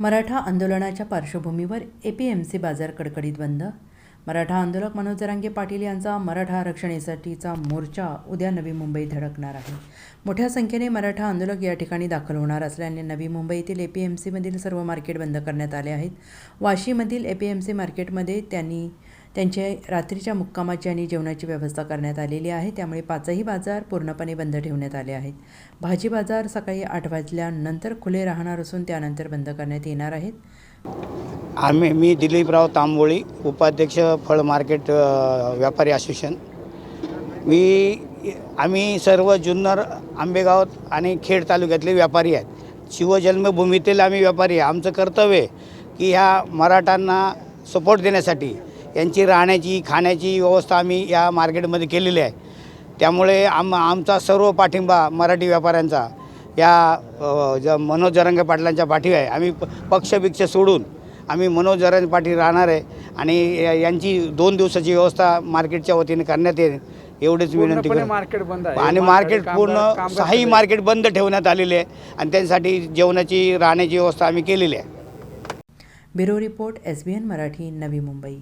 मराठा आंदोलनाच्या पार्श्वभूमीवर ए P M C बाजार कडकडीत बंद. मराठा आंदोलक मनोज जरांगे पाटील यांचा मराठा आरक्षणासाठीचा मोर्चा उद्या नवी मुंबईत धडकणार आहे. मोठ्या संख्येने मराठा आंदोलक या ठिकाणी दाखल होणार असल्याने नवी मुंबईतील ए पी एम सीमधील सर्व मार्केट बंद करण्यात आले आहेत. वाशीमधील ए पी एम सी मार्केटमध्ये त्यांनी त्यांच्या रात्रीच्या मुक्कामाची आणि जेवणाची व्यवस्था करण्यात आलेली आहे. त्यामुळे पाचही बाजार पूर्णपणे बंद ठेवण्यात आले आहेत. भाजी बाजार सकाळी आठ वाजल्यानंतर खुले राहणार असून त्यानंतर बंद करण्यात येणार आहेत. आम्ही मी दिलीपराव तांबोळी उपाध्यक्ष फळ मार्केट व्यापारी असोसिएशन. मी आम्ही सर्व जुन्नर आंबेगाव आणि खेड तालुक्यातले व्यापारी आहेत. शिवजन्मभूमीतील आम्ही व्यापारी आहे. आमचं कर्तव्य आहे की ह्या मराठांना सपोर्ट देण्यासाठी यांची राहण्याची खाण्याची व्यवस्था आम्ही या मार्केटमध्ये केलेली आहे. त्यामुळे आम आमचा सर्व पाठिंबा मराठी व्यापाऱ्यांचा या ज मनोज जरंगे पाटलांच्या पाठीवर आहे. आम्ही प पक्षभिक्ष सोडून आम्ही मनोज जरंगे पाटील राहणार आहे आणि यांची दोन दिवसाची व्यवस्था मार्केटच्या वतीने करण्यात येईल एवढीच विनंती मार्केट बंद आहे. आणि मार्केट पूर्ण सहाही. मार्केट बंद ठेवण्यात आलेले आहे आणि त्यांसाठी जेवणाची राहण्याची व्यवस्था आम्ही केलेली आहे. Bureau report S B N Marathi Navi Mumbai.